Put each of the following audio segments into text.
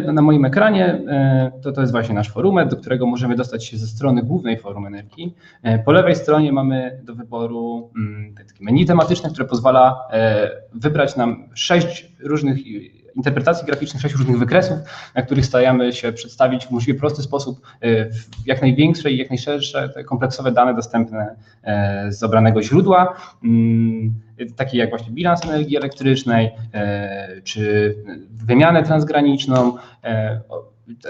na moim ekranie e, to, to jest właśnie nasz forumet, do którego możemy dostać się ze strony głównej Forum Energii. E, Po lewej stronie mamy do wyboru mm, takie menu tematyczne, które pozwala e, wybrać nam sześć różnych interpretacji graficznych, sześć różnych wykresów, na których staramy się przedstawić w możliwie prosty sposób e, jak największe i jak najszersze kompleksowe dane dostępne e, z obranego źródła, mm, takie jak właśnie bilans energii elektrycznej, e, czy wymianę transgraniczną,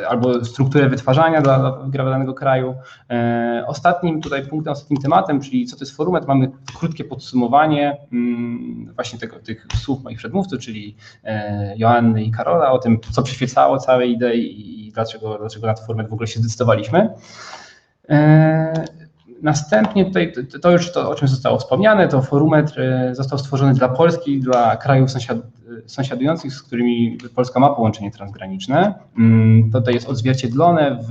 albo strukturę wytwarzania dla, dla danego kraju. E, Ostatnim tutaj punktem, ostatnim tematem, czyli co to jest forumet, mamy krótkie podsumowanie mm, właśnie tego, tych słów moich przedmówców, czyli e, Joanny i Karola, o tym, co przyświecało całej idei i dlaczego, dlaczego na ten forumet w ogóle się zdecydowaliśmy. E, Następnie tutaj, to- już to, o czym zostało wspomniane, to forumetr e, został stworzony dla Polski, dla krajów sąsiad, sąsiadujących, z którymi Polska ma połączenie transgraniczne. Mm, To tutaj jest odzwierciedlone w,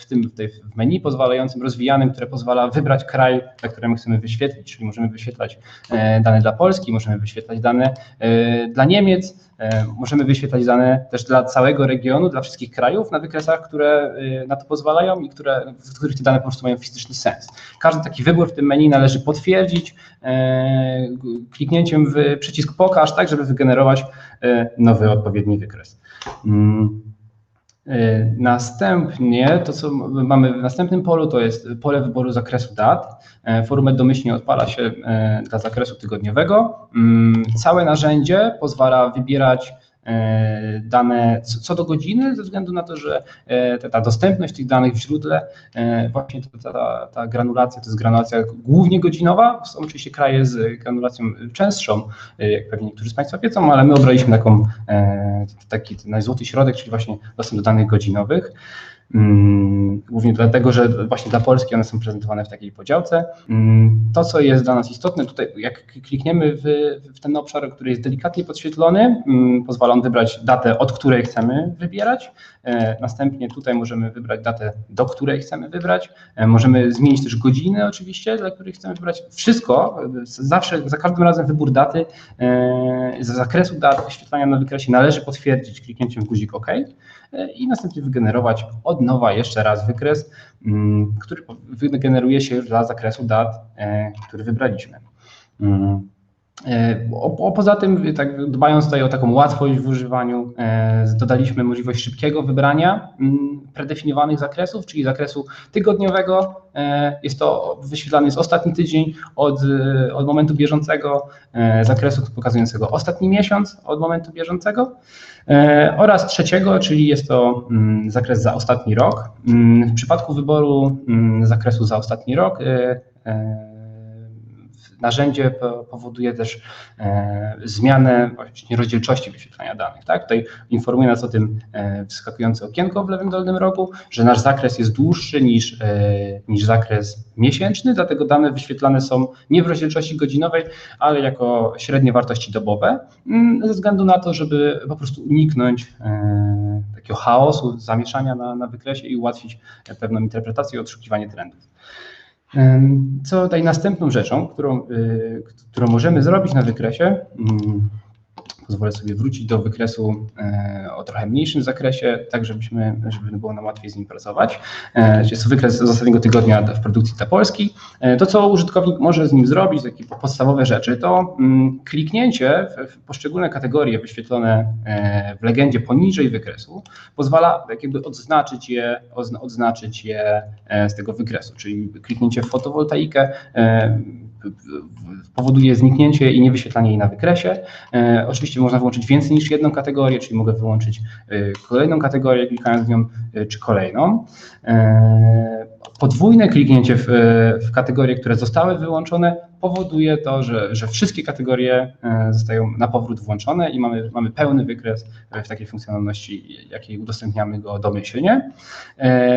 w tym w menu pozwalającym, rozwijanym, które pozwala wybrać kraj, dla którego chcemy wyświetlić, czyli możemy wyświetlać e, dane dla Polski, możemy wyświetlać dane e, dla Niemiec, możemy wyświetlać dane też dla całego regionu, dla wszystkich krajów na wykresach, które e, na to pozwalają i które, w których te dane po prostu mają fizyczny sens. Każdy taki wybór w tym menu należy potwierdzić e, kliknięciem w przycisk pokaż, tak żeby wygenerować e, nowy odpowiedni wykres. E, Następnie to, co mamy w następnym polu, to jest pole wyboru zakresu dat. E, Forumet domyślnie odpala się e, dla zakresu tygodniowego. Mm, Całe narzędzie pozwala wybierać dane co do godziny, ze względu na to, że e, ta, dostępność tych danych w źródle, e, właśnie ta, ta, ta granulacja to jest granulacja głównie godzinowa. Są oczywiście kraje z granulacją częstszą, e, jak pewnie niektórzy z Państwa wiedzą, ale my obraliśmy taką, e, taki najzłoty środek, czyli właśnie dostęp do danych godzinowych. Mm, Głównie dlatego, że właśnie dla Polski one są prezentowane w takiej podziałce. Mm, To, co jest dla nas istotne, tutaj jak klikniemy w, w ten obszar, który jest delikatnie podświetlony, mm, pozwala on wybrać datę, od której chcemy wybierać. E, Następnie tutaj możemy wybrać datę, do której chcemy wybrać. E, Możemy zmienić też godziny oczywiście, dla których chcemy wybrać. Wszystko, zawsze, za każdym razem wybór daty, e, z zakresu dat wyświetlania na wykresie należy potwierdzić kliknięciem guzik OK i następnie wygenerować od nowa jeszcze raz wykres, mm, który wygeneruje się już dla zakresu dat, e, który wybraliśmy. E, O, poza tym, tak dbając tutaj o taką łatwość w używaniu, e, dodaliśmy możliwość szybkiego wybrania mm, predefiniowanych zakresów, czyli zakresu tygodniowego. E, Jest to wyświetlany jest ostatni tydzień od, od momentu bieżącego, zakresu pokazującego ostatni miesiąc od momentu bieżącego oraz trzeciego, czyli jest to mm, zakres za ostatni rok. Mm, W przypadku wyboru zakresu za ostatni rok narzędzie po- powoduje też e, zmianę właśnie rozdzielczości wyświetlania danych. Tak? Tutaj informuje nas o tym e, wyskakujące okienko w lewym dolnym rogu, że nasz zakres jest dłuższy niż, e, niż zakres miesięczny, dlatego dane wyświetlane są nie w rozdzielczości godzinowej, ale jako średnie wartości dobowe, mm, ze względu na to, żeby po prostu uniknąć takiego chaosu, zamieszania na, na wykresie i ułatwić pewną interpretację i odszukiwanie trendów. Co tutaj następną rzeczą, którą, y, którą możemy zrobić na wykresie, mm, pozwolę sobie wrócić do wykresu e, o trochę mniejszym zakresie, tak żebyśmy, żeby było nam łatwiej z nim pracować. E, Jest to wykres z ostatniego tygodnia w produkcji dla Polski. E, To, co użytkownik może z nim zrobić, takie podstawowe rzeczy, to mm, kliknięcie w- poszczególne kategorie wyświetlone w legendzie poniżej wykresu pozwala jakby odznaczyć je, odznaczyć je z tego wykresu, czyli kliknięcie w fotowoltaikę powoduje zniknięcie i niewyświetlanie jej na wykresie. E, Oczywiście można wyłączyć więcej niż jedną kategorię, czyli mogę wyłączyć e, kolejną kategorię, klikając w nią, e, czy kolejną. Podwójne kliknięcie w, w kategorie, które zostały wyłączone, powoduje to, że, że wszystkie kategorie zostają na powrót włączone i mamy, mamy pełny wykres w takiej funkcjonalności, jakiej udostępniamy go domyślnie.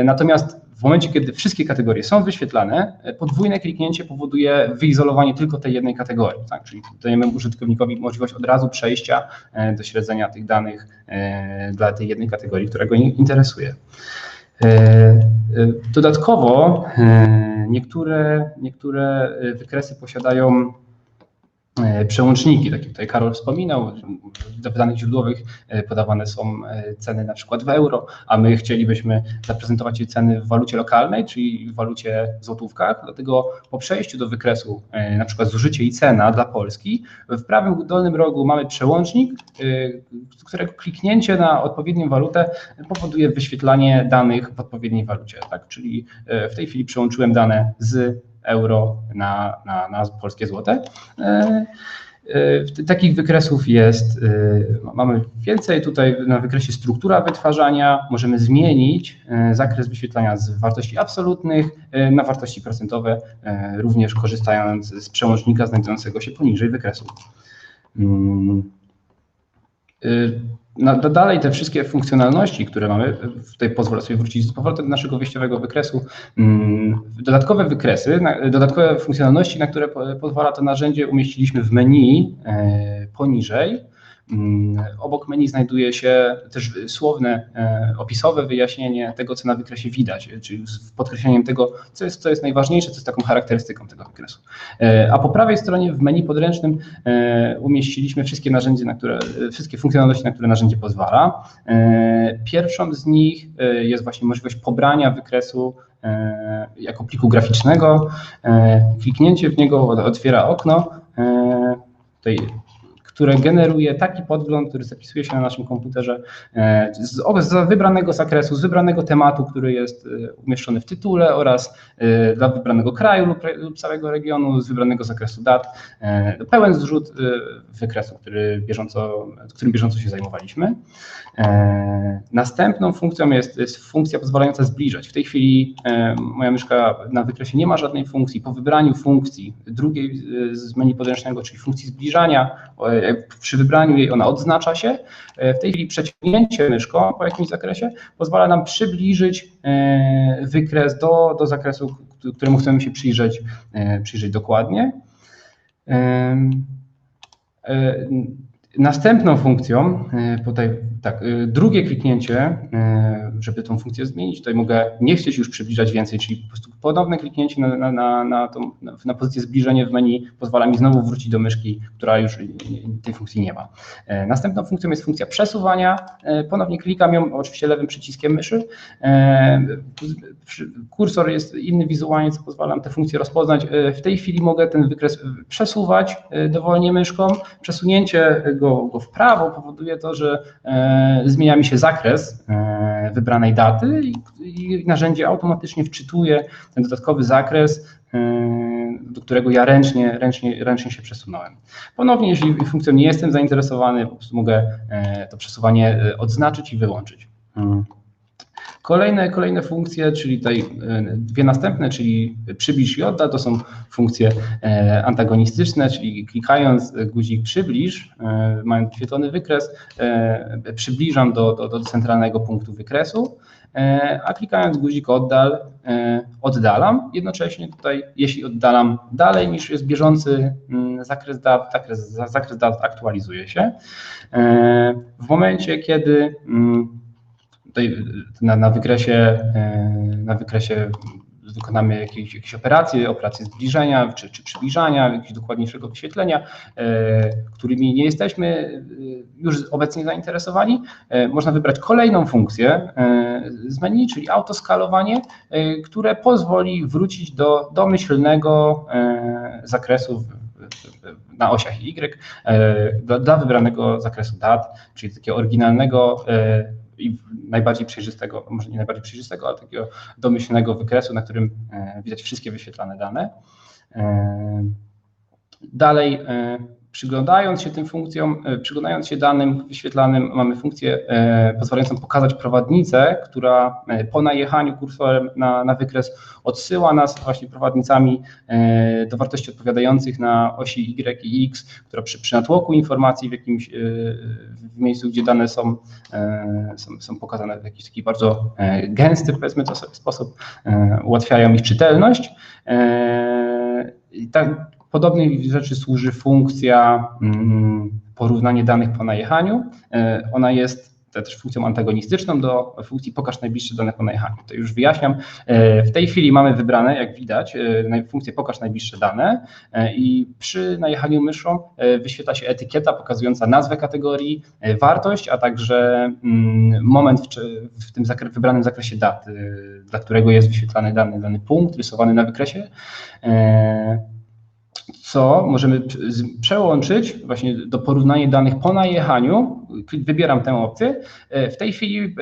Natomiast w momencie, kiedy wszystkie kategorie są wyświetlane, e, podwójne kliknięcie powoduje wyizolowanie tylko tej jednej kategorii. Tak? Czyli dajemy użytkownikowi możliwość od razu przejścia e, do śledzenia tych danych e, dla tej jednej kategorii, która go in- interesuje. Dodatkowo niektóre, niektóre wykresy posiadają przełączniki, tak jak tutaj Karol wspominał, w danych źródłowych e, podawane są e, ceny na przykład w euro, a my chcielibyśmy zaprezentować je ceny w walucie lokalnej, czyli w walucie złotówkach, dlatego po przejściu do wykresu na przykład zużycie i cena dla Polski, w prawym dolnym rogu mamy przełącznik, którego kliknięcie na odpowiednią walutę powoduje wyświetlanie danych w odpowiedniej walucie, tak? czyli w tej chwili przełączyłem dane z euro na, na, na polskie złote. E, e, takich wykresów jest, e, mamy więcej tutaj na wykresie struktura wytwarzania, możemy zmienić zakres wyświetlania z wartości absolutnych na wartości procentowe, również korzystając z przełącznika znajdującego się poniżej wykresu. Na, dalej te wszystkie funkcjonalności, które mamy, tutaj pozwolę sobie wrócić z powrotem do naszego wyjściowego wykresu, mm, dodatkowe wykresy, dodatkowe funkcjonalności, na które pozwala to narzędzie umieściliśmy w menu e, poniżej. Mm, obok menu znajduje się też słowne, e, opisowe wyjaśnienie tego, co na wykresie widać, czyli z podkreśleniem tego, co jest, co jest najważniejsze, co jest taką charakterystyką tego wykresu. E, a po prawej stronie w menu podręcznym e, umieściliśmy wszystkie narzędzia, na które, wszystkie funkcjonalności, na które narzędzie pozwala. Pierwszą z nich jest właśnie możliwość pobrania wykresu jako pliku graficznego. Kliknięcie w niego otwiera okno. Tutaj które generuje taki podgląd, który zapisuje się na naszym komputerze e, z, z wybranego zakresu, z wybranego tematu, który jest e, umieszczony w tytule oraz e, dla wybranego kraju lub, lub całego regionu, z wybranego zakresu dat. Pełen zrzut wykresu, który bieżąco, którym bieżąco się zajmowaliśmy. Następną funkcją jest, jest funkcja pozwalająca zbliżać. W tej chwili moja myszka na wykresie nie ma żadnej funkcji. Po wybraniu funkcji drugiej z menu podręcznego, czyli funkcji zbliżania, przy wybraniu jej ona odznacza się. E, w tej chwili przeciągnięcie myszką po jakimś zakresie pozwala nam przybliżyć e, wykres do, do zakresu, któremu chcemy się przyjrzeć, e, przyjrzeć dokładnie. Następną funkcją, tutaj tak, drugie kliknięcie, żeby tą funkcję zmienić, tutaj mogę nie chcieć już przybliżać więcej, czyli po prostu ponowne kliknięcie na, na, na, na, tą, na pozycję zbliżenie w menu pozwala mi znowu wrócić do myszki, która już tej funkcji nie ma. E, następną funkcją jest funkcja przesuwania. E, ponownie klikam ją oczywiście lewym przyciskiem myszy. E, kursor jest inny wizualnie, co pozwala nam te funkcje rozpoznać. W tej chwili mogę ten wykres przesuwać dowolnie myszką. Przesunięcie go, go w prawo powoduje to, że zmienia mi się zakres wybranej daty i, narzędzie automatycznie wczytuje ten dodatkowy zakres, e, do którego ja ręcznie, ręcznie, ręcznie się przesunąłem. Ponownie, jeśli funkcją nie jestem zainteresowany, po prostu mogę e, to przesuwanie e, odznaczyć i wyłączyć. Kolejne, kolejne funkcje, czyli tutaj dwie następne, czyli przybliż i odda, to są funkcje antagonistyczne, czyli klikając guzik przybliż, mając wyświetlony wykres, przybliżam do, do, do centralnego punktu wykresu. E, a klikając guzik oddal, e, oddalam. Jednocześnie tutaj, jeśli oddalam dalej niż jest bieżący mm, zakres dat, zakres, zakres dat aktualizuje się. E, w momencie, kiedy mm, tutaj na, na wykresie, na wykresie wykonamy jakieś, jakieś operacje, operacje zbliżenia czy, czy przybliżania, jakiegoś dokładniejszego wyświetlenia, e, którymi nie jesteśmy już obecnie zainteresowani, można wybrać kolejną funkcję z menu, czyli autoskalowanie, które pozwoli wrócić do domyślnego zakresu na osiach Y dla, dla wybranego zakresu dat, czyli takiego oryginalnego i najbardziej przejrzystego, może nie najbardziej przejrzystego, ale takiego domyślnego wykresu, na którym e, widać wszystkie wyświetlane dane. E, dalej e, Przyglądając się tym funkcjom, e, przyglądając się danym wyświetlanym, mamy funkcję e, pozwalającą pokazać prowadnicę, która e, po najechaniu kursorem na, na wykres odsyła nas właśnie prowadnicami do wartości odpowiadających na osi Y i X, która przy, przy natłoku informacji w jakimś w miejscu, gdzie dane są, są, są pokazane w jakiś taki bardzo gęsty, powiedzmy to sposób, ułatwiają ich czytelność. I tak, Podobnej rzeczy służy funkcja mm, porównanie danych po najechaniu. E, ona jest też funkcją antagonistyczną do funkcji pokaż najbliższe dane po najechaniu. To już wyjaśniam. E, W tej chwili mamy wybrane, jak widać, e, funkcję pokaż najbliższe dane i przy najechaniu myszą wyświetla się etykieta pokazująca nazwę kategorii, wartość, a także mm, moment w, tym wybranym zakresie daty, dla którego jest wyświetlany dany, dany punkt rysowany na wykresie. Co możemy przełączyć właśnie do porównania danych po najechaniu. Wybieram tę opcję. E, W tej chwili e,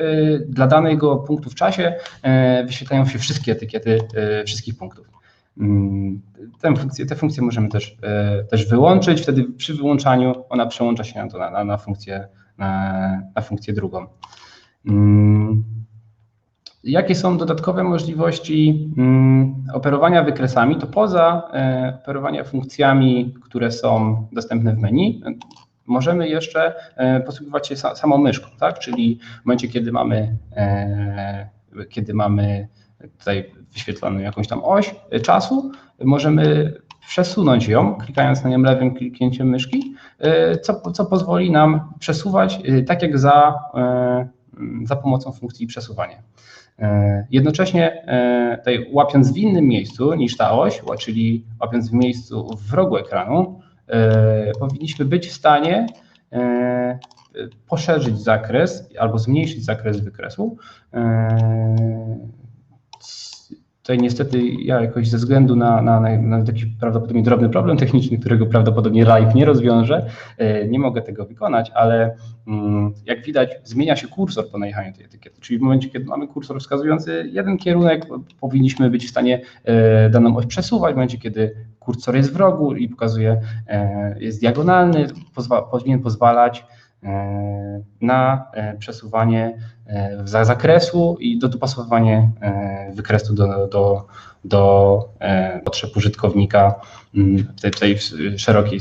dla danego punktu w czasie e, wyświetlają się wszystkie etykiety wszystkich punktów. Mm, Tę funkcję, tę funkcję możemy też, też wyłączyć. Wtedy przy wyłączaniu ona przełącza się na, na, na, funkcję, na, na funkcję drugą. Jakie są dodatkowe możliwości mm, operowania wykresami? To poza e, operowania funkcjami, które są dostępne w menu, możemy jeszcze e, posługiwać się sa, samą myszką, tak? Czyli w momencie, kiedy mamy, e, kiedy mamy tutaj wyświetloną jakąś tam oś czasu, możemy przesunąć ją, klikając na nią lewym kliknięciem myszki, co, co pozwoli nam przesuwać tak jak za, za pomocą funkcji przesuwania. E, Jednocześnie e, tutaj łapiąc w innym miejscu niż ta oś, czyli łapiąc w miejscu w rogu ekranu, e, powinniśmy być w stanie poszerzyć zakres albo zmniejszyć zakres wykresu. Tutaj niestety ja jakoś ze względu na, na, na, taki prawdopodobnie drobny problem techniczny, którego prawdopodobnie live nie rozwiąże, e, nie mogę tego wykonać, ale mm, jak widać zmienia się kursor po najechaniu tej etykiety, czyli w momencie, kiedy mamy kursor wskazujący jeden kierunek, powinniśmy być w stanie e, daną oś przesuwać, w momencie, kiedy kursor jest w rogu i pokazuje, e, jest diagonalny, pozwa, powinien pozwalać na e, przesuwanie e, za zakresu i do dopasowywanie e, wykresu do, do, do e, potrzeb użytkownika mm, tej, tej szerokiej,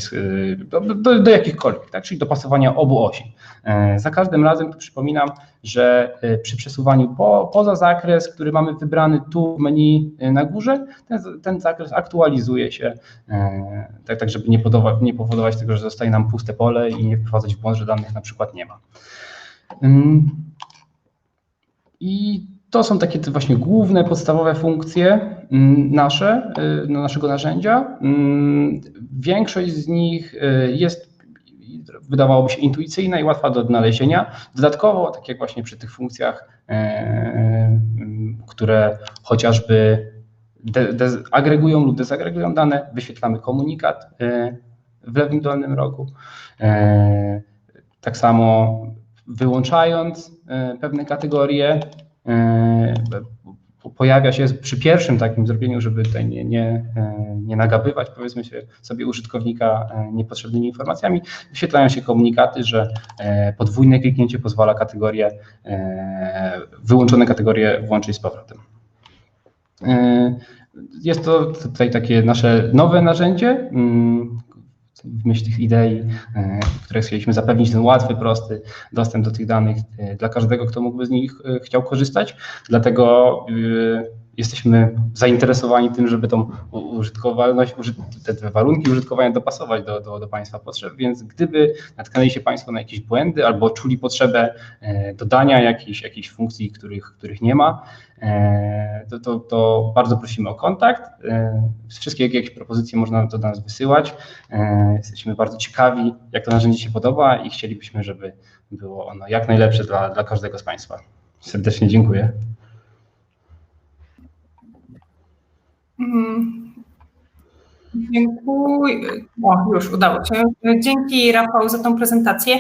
do, do, do jakichkolwiek, tak? czyli dopasowania obu osi. E, Za każdym razem przypominam, że e, przy przesuwaniu po, poza zakres, który mamy wybrany tu w menu na górze, ten, ten zakres aktualizuje się, tak, tak żeby nie, podowa, nie powodować tego, że zostaje nam puste pole i nie wprowadzać w błąd, że danych na przykład nie ma. Ym, I to są takie właśnie główne, podstawowe funkcje ym, nasze, y, no, naszego narzędzia. Ym, Większość z nich y, jest wydawałoby się intuicyjna i łatwa do odnalezienia. Dodatkowo, tak jak właśnie przy tych funkcjach, ym, które chociażby agregują lub dezagregują dane, wyświetlamy komunikat w lewym dolnym rogu. Tak samo wyłączając pewne kategorie, pojawia się przy pierwszym takim zrobieniu, żeby tutaj nie, nie, e, nie nagabywać powiedzmy sobie użytkownika e, niepotrzebnymi informacjami, wyświetlają się komunikaty, że e, podwójne kliknięcie pozwala kategorię, e, wyłączone kategorie włączyć z powrotem. E, Jest to tutaj takie nasze nowe narzędzie, mm, w myśl tych idei, e, które chcieliśmy zapewnić ten łatwy, prosty dostęp do tych danych e, dla każdego, kto mógłby z nich e, chciał korzystać. Dlatego jesteśmy zainteresowani tym, żeby tą użytkowalność, uży- te, te warunki użytkowania dopasować do, do, do Państwa potrzeb, więc gdyby natknęli się Państwo na jakieś błędy albo czuli potrzebę e, dodania jakichś, jakichś funkcji, których, których nie ma, e, to, to, to bardzo prosimy o kontakt. E, Wszystkie jakieś propozycje można do nas wysyłać. Jesteśmy bardzo ciekawi, jak to narzędzie się podoba i chcielibyśmy, żeby było ono jak najlepsze dla, dla każdego z Państwa. Serdecznie dziękuję. Dziękuję. O, już udało się. Dzięki Rafał za tą prezentację.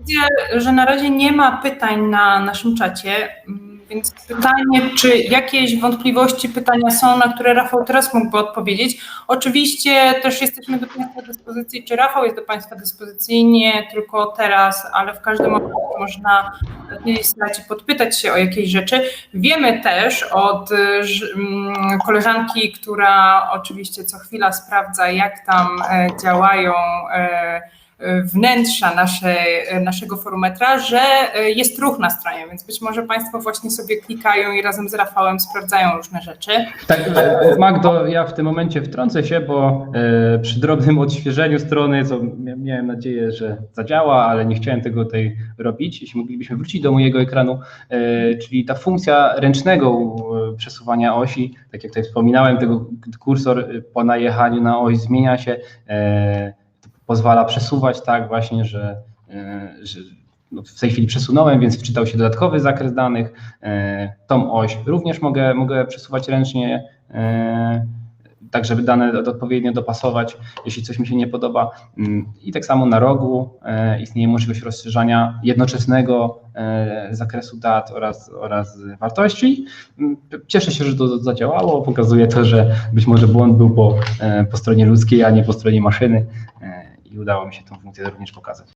Widzę, że na razie nie ma pytań na naszym czacie, więc pytanie, czy jakieś wątpliwości, pytania są, na które Rafał teraz mógłby odpowiedzieć. Oczywiście też jesteśmy do Państwa dyspozycji, czy Rafał jest do Państwa dyspozycji, nie tylko teraz, ale w każdym momencie można tej slajdzie podpytać się o jakieś rzeczy. Wiemy też od y, mm, koleżanki, która oczywiście co chwila sprawdza, jak tam e, działają e, wnętrza e, naszego forumetra, że e, jest ruch na stronie, więc być może Państwo właśnie sobie klikają i razem z Rafałem sprawdzają różne rzeczy. Tak, e, Magdo, ja w tym momencie wtrącę się, bo e, przy drobnym odświeżeniu strony, co mia- miałem nadzieję, że zadziała, ale nie chciałem tego tutaj robić. Jeśli moglibyśmy wrócić do mojego ekranu, e, czyli ta funkcja ręcznego e, przesuwania osi, tak jak tutaj wspominałem, tego kursor e, po najechaniu na oś zmienia się, e, pozwala przesuwać tak właśnie, że, e, że no w tej chwili przesunąłem, więc wczytał się dodatkowy zakres danych. E, Tą oś również mogę, mogę przesuwać ręcznie, e, tak żeby dane od- odpowiednio dopasować, jeśli coś mi się nie podoba. Mm, I tak samo na rogu istnieje możliwość rozszerzania jednoczesnego zakresu dat oraz, oraz wartości. Mm, Cieszę się, że to zadziałało. Pokazuje to, że być może błąd był po, po stronie ludzkiej, a nie po stronie maszyny. I udało mi się tę funkcję również pokazać.